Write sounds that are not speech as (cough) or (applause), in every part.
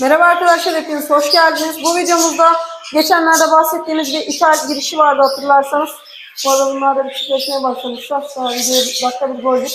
Merhaba arkadaşlar hepiniz hoş geldiniz. Bu videomuzda geçenlerde bahsettiğimiz bir ithal girişi vardı hatırlarsanız. Bu arada bunlar da bir çiftleşmeye başlamışlar. Sonra videoya dakika bir gördük.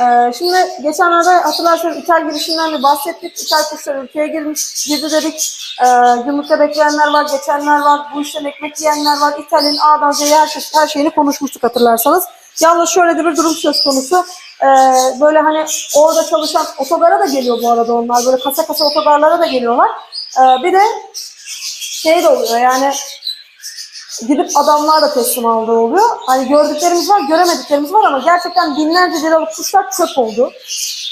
Ee, şimdi geçenlerde hatırlarsanız ithal girişinden bir bahsettik. İthal kuşlar ülkeye girmiş, girdi dedik. Ee, gümrükte bekleyenler var, geçenler var, bu işten ekmek yiyenler var. İthal'in A'dan Z'ye her, şey, her şeyini konuşmuştuk hatırlarsanız. Yalnız şöyle de bir durum söz konusu. Ee, böyle hani orada çalışan otogara da geliyor bu arada onlar. Böyle kasa kasa otogarlara da geliyorlar. Ee, bir de şey de oluyor yani gidip adamlar da teslim aldığı oluyor. Hani gördüklerimiz var, göremediklerimiz var ama gerçekten binlerce liralık kuşlar çöp oldu.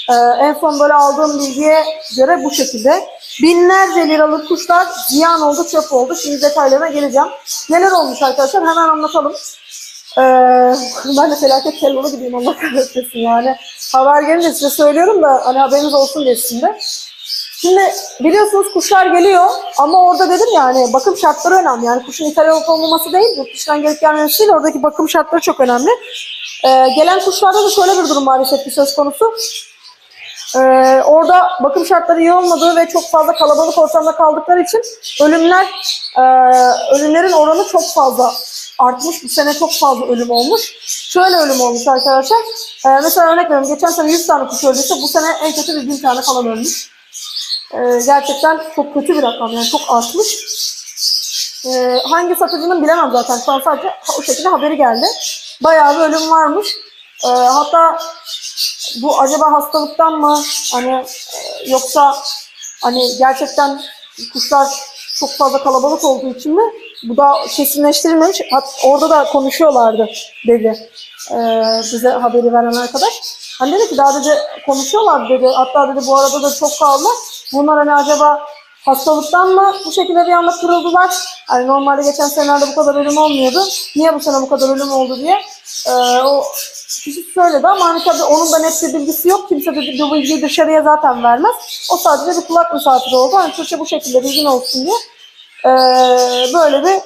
Ee, en son böyle aldığım bilgiye göre bu şekilde. Binlerce liralık kuşlar ziyan oldu, çöp oldu. Şimdi detaylarına geleceğim. Neler olmuş arkadaşlar hemen anlatalım. Ee, ben de felaket kellolu gibiyim Allah kahretmesin yani. Haber gelince size söylüyorum da hani haberiniz olsun diye şimdi. Şimdi biliyorsunuz kuşlar geliyor ama orada dedim yani bakım şartları önemli. Yani kuşun ithal olup olmaması değil, yurt dışından gelip gelmemesi değil, oradaki bakım şartları çok önemli. Ee, gelen kuşlarda da şöyle bir durum maalesef ki söz konusu. Ee, orada bakım şartları iyi olmadığı ve çok fazla kalabalık ortamda kaldıkları için ölümler, e, ölümlerin oranı çok fazla artmış. Bu sene çok fazla ölüm olmuş. Şöyle ölüm olmuş arkadaşlar. Ee, mesela örnek veriyorum. Geçen sene 100 tane kuş öldüyse bu sene en kötü bir 1000 tane falan ölmüş. Ee, gerçekten çok kötü bir rakam yani çok artmış. Ee, hangi satıcının bilemem zaten. Şu an sadece o şekilde haberi geldi. Bayağı bir ölüm varmış. Ee, hatta bu acaba hastalıktan mı hani e, yoksa hani gerçekten kuşlar çok fazla kalabalık olduğu için mi? Bu da kesinleştirilmemiş. Orada da konuşuyorlardı dedi ee, bize haberi veren arkadaş. Hani dedi ki daha dedi konuşuyorlar dedi. Hatta dedi bu arada da çok kaldı. Bunlar hani acaba hastalıktan mı bu şekilde bir anda kırıldılar? Hani normalde geçen senelerde bu kadar ölüm olmuyordu. Niye bu sene bu kadar ölüm oldu diye. Ee, o kişi söyledi ama hani tabii onun da net bir bilgisi yok. Kimse de bu bilgiyi dışarıya zaten vermez. O sadece bir kulak misafiri oldu. Hani Türkçe bu şekilde bilgin olsun diye. Ee, böyle bir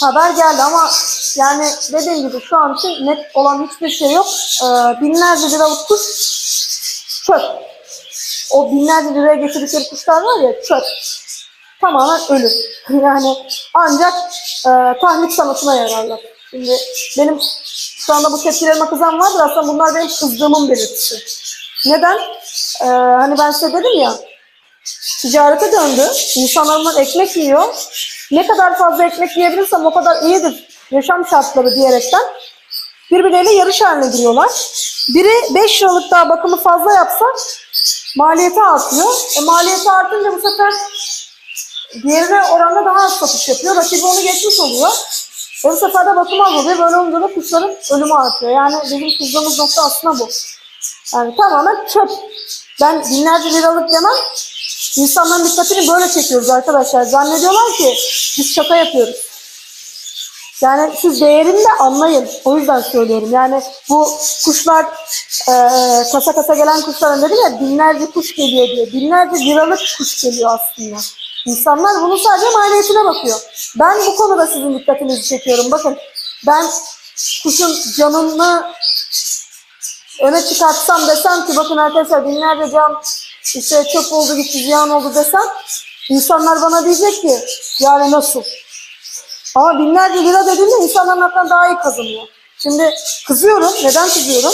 haber geldi ama yani dediğim gibi şu an için net olan hiçbir şey yok. Ee, binlerce liralık kuş çöp. O binlerce liraya getirdikleri kuşlar var ya çöp. Tamamen ölü. (laughs) Yani ancak e, tahnik sanatına yararlar. Şimdi benim şu anda bu tepkilerime kızan vardır aslında bunlar benim kızdığımın belirtisi. Neden? Ee, hani ben size dedim ya ticarete döndü. İnsanlar ekmek yiyor. Ne kadar fazla ekmek yiyebilirsem o kadar iyidir yaşam şartları diyerekten birbirleriyle yarış haline giriyorlar. Biri 5 liralık daha bakımı fazla yapsa maliyeti artıyor. E, maliyeti artınca bu sefer diğerine oranla daha az satış yapıyor. Rakibi onu geçmiş oluyor. E, bu sefer de bakım azalıyor. Böyle olunca da kuşların ölümü artıyor. Yani bizim kızdığımız nokta aslında bu. Yani tamamen çöp. Ben binlerce liralık demem. İnsanların dikkatini böyle çekiyoruz arkadaşlar. Zannediyorlar ki biz şaka yapıyoruz. Yani siz değerini de anlayın. O yüzden söylüyorum. Yani bu kuşlar e, kasa kasa gelen kuşlar dedim ya binlerce kuş geliyor diye. Binlerce liralık kuş geliyor aslında. İnsanlar bunun sadece maliyetine bakıyor. Ben bu konuda sizin dikkatinizi çekiyorum. Bakın ben kuşun canını öne çıkartsam desem ki bakın arkadaşlar binlerce can işte çöp oldu gitti ziyan oldu desem insanlar bana diyecek ki yani nasıl? Ama binlerce lira dediğimde insanların aklına daha iyi kazanıyor. Şimdi kızıyorum. Neden kızıyorum?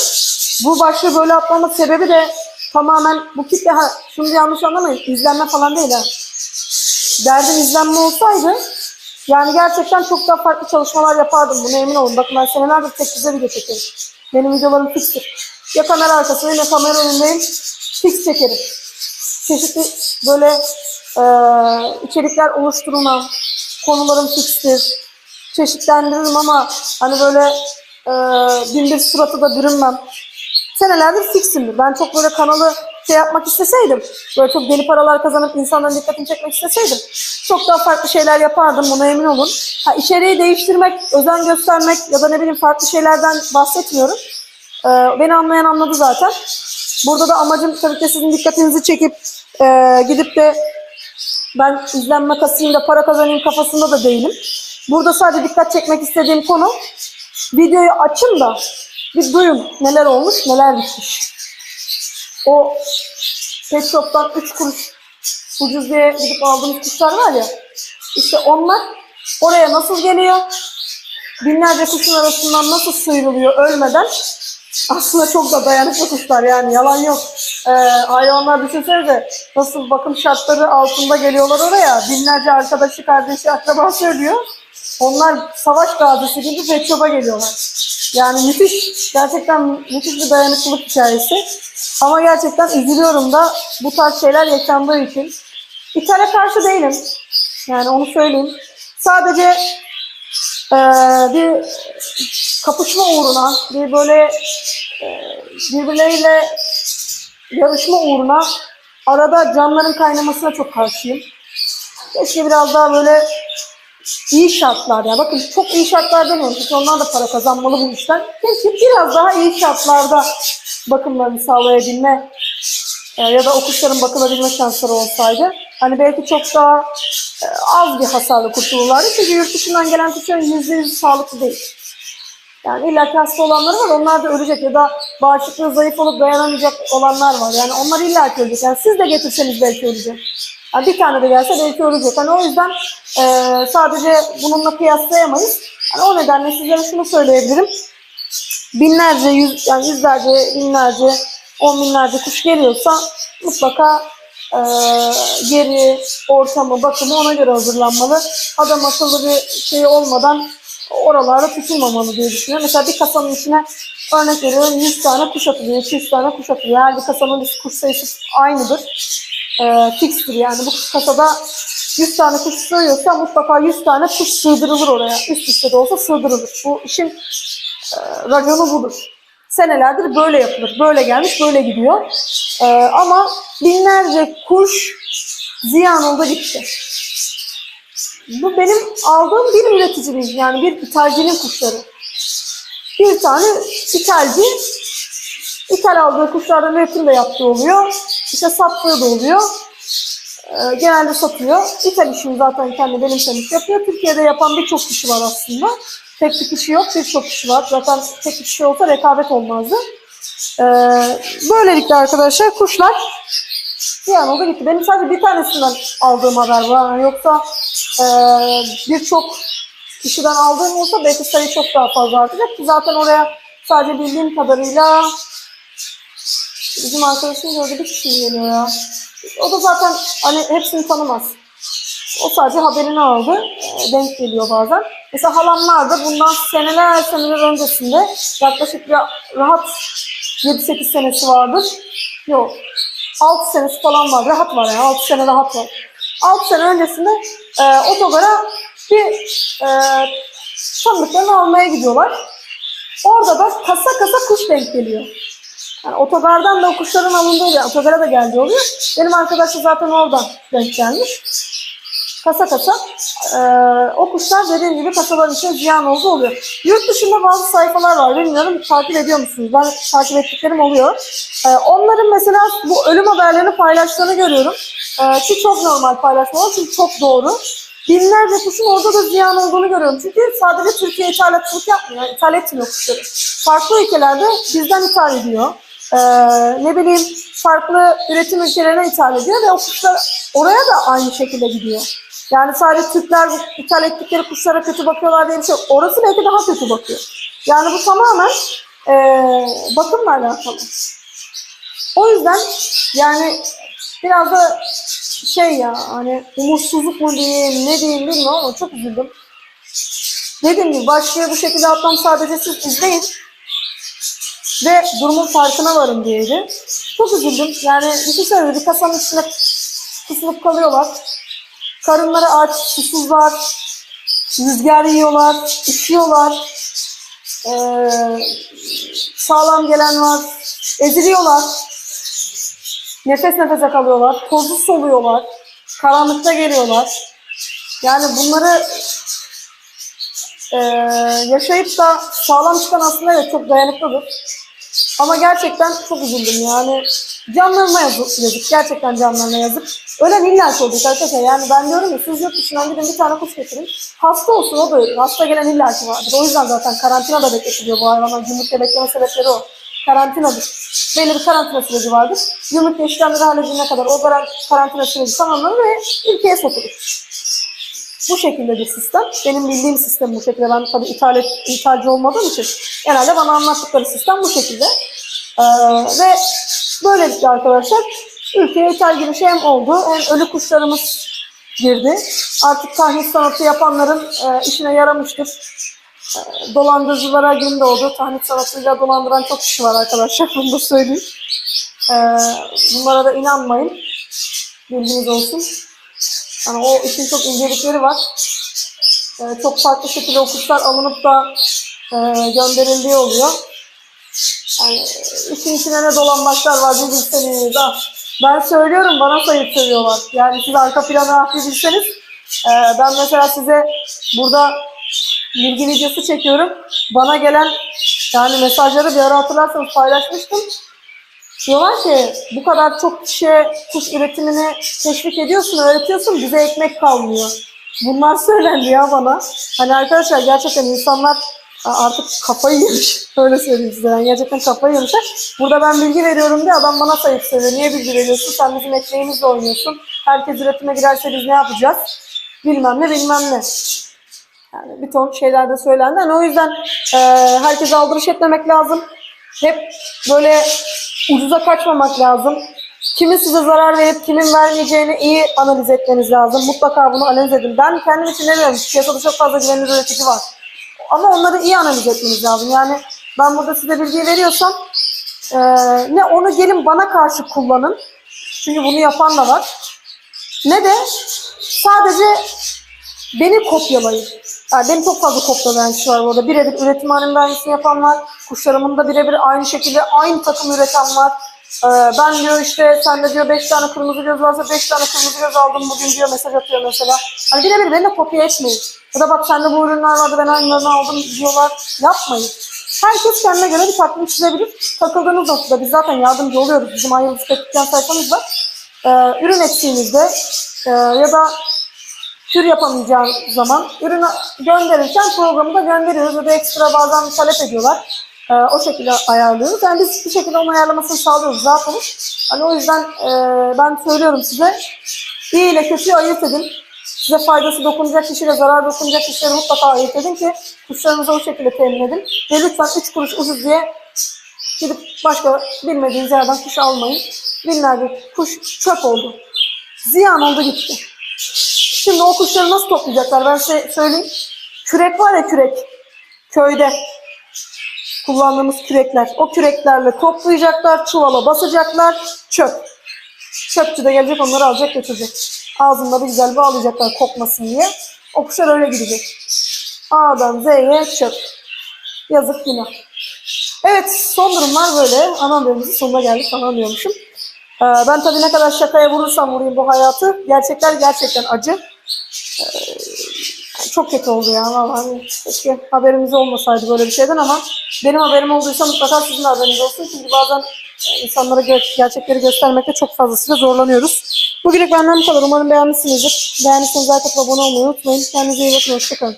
Bu başlığı böyle atlamak sebebi de tamamen bu kitle, ha, şunu yanlış anlamayın, izlenme falan değil ha. Derdim izlenme olsaydı yani gerçekten çok daha farklı çalışmalar yapardım buna emin olun. Bakın ben senelerdir tek size video çekerim. Benim videolarım fikstir. Ya kamera arkasındayım ya kamera önündeyim. Fix çekerim. Çeşitli böyle e, içerikler oluşturmam. Konularım fikstir. Çeşitlendiririm ama hani böyle e, bin bir suratı da bürünmem. Senelerdir fiksimdir. Ben çok böyle kanalı şey yapmak isteseydim, böyle çok deli paralar kazanıp insanların dikkatini çekmek isteseydim, çok daha farklı şeyler yapardım buna emin olun. Ha, içeriği değiştirmek, özen göstermek ya da ne bileyim farklı şeylerden bahsetmiyorum. Ee, beni anlayan anladı zaten. Burada da amacım tabii ki sizin dikkatinizi çekip e, gidip de ben izlenme kasayım da para kazanayım kafasında da değilim. Burada sadece dikkat çekmek istediğim konu videoyu açın da bir duyun neler olmuş neler bitmiş. O pet shop'tan 3 kuruş ucuz diye gidip aldığımız kuşlar var ya. İşte onlar oraya nasıl geliyor? Binlerce kuşun arasından nasıl sıyrılıyor ölmeden? Aslında çok da dayanıklı kuşlar yani yalan yok. Ee, hayvanlar düşünsenize nasıl bakım şartları altında geliyorlar oraya. Binlerce arkadaşı, kardeşi, akrabası ölüyor. Onlar savaş gazisi gibi pet geliyorlar. Yani müthiş, gerçekten müthiş bir dayanıklılık hikayesi. Ama gerçekten üzülüyorum da bu tarz şeyler yaşandığı için. İthale karşı değilim. Yani onu söyleyeyim. Sadece eee, bir kapışma uğruna, bir böyle eee, birbirleriyle yarışma uğruna arada canların kaynamasına çok karşıyım. Keşke biraz daha böyle iyi şartlar ya. Bakın çok iyi şartlar demiyorum çünkü onlar da para kazanmalı bu işten. Keşke biraz daha iyi şartlarda bakımlarını sağlayabilme e, ya da o kuşların bakılabilme şansları olsaydı. Hani belki çok daha e, az bir hasarla kurtulurlardı. Çünkü yurt dışından gelen kuşların yüzde yüz sağlıklı değil. Yani illa ki hasta olanları var. Onlar da ölecek ya da bağışıklığı zayıf olup dayanamayacak olanlar var. Yani onlar illa ki ölecek. Yani siz de getirseniz belki ölecek. Yani bir tane de gelse belki ölecek. Hani o yüzden e, sadece bununla kıyaslayamayız. Yani o nedenle sizlere şunu söyleyebilirim. Binlerce, yüz, yani yüzlerce, binlerce, on binlerce kuş geliyorsa mutlaka e, yeri, ortamı, bakımı ona göre hazırlanmalı. Adam akıllı bir şey olmadan oralarda tutulmamalı diye düşünüyorum. Mesela bir kasanın içine örnek veriyorum 100 tane kuş atılıyor, 200 tane kuş atılıyor. Her bir kasanın kuş sayısı aynıdır. E, fikstir yani. Bu kasada 100 tane kuş sığıyorsa mutlaka 100 tane kuş sığdırılır oraya. Üst üste de olsa sığdırılır. Bu işin e, raconu budur. Senelerdir böyle yapılır. Böyle gelmiş, böyle gidiyor. E, ama binlerce kuş ziyan oldu gitti. Bu benim aldığım bir üreticinin yani bir ithalcinin kuşları. Bir tane ithalci ithal aldığı kuşlardan üretim de yaptığı oluyor. İşte sattığı da oluyor. Ee, genelde satıyor. İthal işini zaten kendi benimsemiş yapıyor. Türkiye'de yapan birçok kişi var aslında. Tek bir kişi yok, birçok kişi var. Zaten tek bir kişi olsa rekabet olmazdı. Ee, böylelikle arkadaşlar kuşlar bir an oldu gitti. Benim sadece bir tanesinden aldığım haber var. Yoksa e, birçok kişiden aldığım olsa belki sayı çok daha fazla artacak zaten oraya sadece bildiğim kadarıyla bizim arkadaşım gördü bir kişi geliyor ya. O da zaten hani hepsini tanımaz. O sadece haberini aldı. E, denk geliyor bazen. Mesela halamlar da bundan seneler seneler öncesinde yaklaşık bir rahat 7-8 senesi vardır. Yok. 6 senesi falan var. Rahat var yani. 6 sene rahat var. 6 sene öncesinde e, otogara bir e, tanıdıklarını almaya gidiyorlar. Orada da kasa kasa kuş denk geliyor. Yani otogardan da o kuşların alındığı oluyor. Otogara da geldi oluyor. Benim arkadaşım zaten oradan denk gelmiş. Kasa kasa e, o kuşlar dediğim gibi kasaların içine ziyan oldu oluyor. Yurt dışında bazı sayfalar var. Bilmiyorum takip ediyor musunuz? Ben takip ettiklerim oluyor. E, onların mesela bu ölüm haberlerini paylaştığını görüyorum. E, ki çok normal paylaşmalar çünkü çok doğru. Binlerce kuşun orada da ziyan olduğunu görüyorum. Çünkü sadece Türkiye ithalatçılık yapmıyor. İthal etmiyor kuşları. Farklı ülkelerde bizden ithal ediyor. Ee, ne bileyim farklı üretim ülkelerine ithal ediyor ve o kuşlar oraya da aynı şekilde gidiyor. Yani sadece Türkler ithal ettikleri kuşlara kötü bakıyorlar diye bir şey. Orası belki daha kötü bakıyor. Yani bu tamamen ee, bakımla alakalı. O yüzden yani biraz da şey ya hani umutsuzluk mu diyeyim ne diyeyim bilmiyorum ama çok üzüldüm. Dediğim gibi başlığı bu şekilde atmam sadece siz izleyin ve durumun farkına varın diyeydi. Çok üzüldüm. Yani düşünsene bir kasanın içine kısılıp kalıyorlar. Karınları aç, susuzlar, rüzgar yiyorlar, üşüyorlar. Ee, sağlam gelen var, eziliyorlar. Nefes nefese kalıyorlar, tozu soluyorlar, karanlıkta geliyorlar. Yani bunları e, yaşayıp da sağlam çıkan aslında evet çok dayanıklıdır. Ama gerçekten çok üzüldüm yani. Canlarına yazık, yazık. Gerçekten canlarına yazık. Ölen illa ki olacak arkadaşlar. Yani ben diyorum ya siz yurt dışından gidin bir tane kuş getirin. Hasta olsun o da. Hasta gelen illa ki vardır. O yüzden zaten karantinada bekletiliyor bu hayvanlar. Gümrükte bekleme sebepleri o. karantinadır. Belli bir karantina süreci vardır. Gümrük işlemleri halledilene kadar o karan- karantina süreci tamamlanır ve ülkeye sokulur. Bu şekilde bir sistem. Benim bildiğim sistem bu şekilde. Ben tabii ithal ithalci olmadığım için genelde bana anlattıkları sistem bu şekilde. Ee, ve böylelikle arkadaşlar ülkeye ithal girişi hem oldu hem ölü kuşlarımız girdi. Artık tahlil sanatı yapanların e, işine yaramıştır. Dolandırıcılara gün doğdu. Tahlil sanatıyla dolandıran çok kişi var arkadaşlar. (laughs) Bunu da söyleyeyim. E, bunlara da inanmayın. Bilginiz olsun. Yani o işin çok incelikleri var. E, çok farklı şekilde o alınıp da e, gönderildiği oluyor. Yani işin içine ne dolanmaklar var bir bilseniz. Ah, ben söylüyorum bana sayıp söylüyorlar. Yani siz arka planı bir bilseniz. e, ben mesela size burada bilgi videosu çekiyorum. Bana gelen yani mesajları bir ara hatırlarsanız paylaşmıştım. Diyorlar ki bu kadar çok kişiye kuş üretimini teşvik ediyorsun, öğretiyorsun bize ekmek kalmıyor. Bunlar söylendi ya bana. Hani arkadaşlar gerçekten insanlar artık kafayı yemiş. (laughs) Öyle söyleyeyim size. Yani gerçekten kafayı yemişler. Burada ben bilgi veriyorum diye adam bana sayıp söylüyor. Niye bilgi veriyorsun? Sen bizim ekmeğimizle oynuyorsun. Herkes üretime girerse biz ne yapacağız? Bilmem ne bilmem ne. Yani bir ton şeyler de söylendi. Yani o yüzden e, herkese aldırış etmemek lazım. Hep böyle ucuza kaçmamak lazım. Kimin size zarar verip kimin vermeyeceğini iyi analiz etmeniz lazım. Mutlaka bunu analiz edin. Ben kendim için demiyorum. Piyasada çok fazla güvenilir üretici var. Ama onları iyi analiz etmeniz lazım. Yani ben burada size bilgi veriyorsam e, ne onu gelin bana karşı kullanın. Çünkü bunu yapan da var. Ne de sadece beni kopyalayın. Yani benim çok fazla kopyalayan kişi var burada. Birebir üretim aynısını yapan var. Kuşlarımın da birebir aynı şekilde aynı takım üreten var. Ee, ben diyor işte sende diyor 5 tane kırmızı göz varsa 5 tane kırmızı göz aldım bugün diyor mesaj atıyor mesela. Hani birebir beni de kopya etmeyin. Ya da bak sende bu ürünler vardı ben aynılarını aldım diyorlar. Yapmayın. Herkes kendine göre bir takvim çizebilir. Takıldığınız noktada biz zaten yardımcı oluyoruz. Bizim ayrıldız dükkan sayfamız var. Ee, ürün eksiğinizde e, ya da tür yapamayacağım zaman ürünü gönderirken programı da gönderiyoruz ya da ekstra bazen talep ediyorlar. Ee, o şekilde ayarlıyoruz. Yani biz bir şekilde onun ayarlamasını sağlıyoruz. Olun. Hani o yüzden e, ben söylüyorum size iyi ile kötüyü ayırt edin. Size faydası dokunacak kişiyle zarar dokunacak kişileri mutlaka ayırt edin ki kuşlarınızı o şekilde temin edin. Ve lütfen 3 kuruş ucuz diye gidip başka bilmediğiniz yerden kuş almayın. Binlerce kuş çöp oldu. Ziyan oldu gitti. Şimdi o kuşları nasıl toplayacaklar ben size söyleyeyim. Kürek var ya kürek. Köyde kullandığımız kürekler. O küreklerle toplayacaklar, çuvala basacaklar, çöp. Çöpçü de gelecek onları alacak götürecek. Ağzında bir güzel bağlayacaklar kokmasın diye. O kuşlar öyle gidecek. A'dan Z'ye çöp. Yazık günah. Evet son durumlar böyle. Ana haberimizin sonuna geldik falan diyormuşum. Ee, ben tabii ne kadar şakaya vurursam vurayım bu hayatı. Gerçekler gerçekten acı. Ee, çok kötü oldu ya vallahi. Hani Keşke haberimiz olmasaydı böyle bir şeyden ama benim haberim olduysa mutlaka sizin haberiniz olsun. Çünkü bazen e, insanlara gerçekleri göstermekte çok fazlasıyla zorlanıyoruz. Bugünlük benden bu kadar. Umarım beğenmişsinizdir. Beğendiyseniz like atıp abone olmayı unutmayın. Kendinize iyi bakın. Hoşçakalın.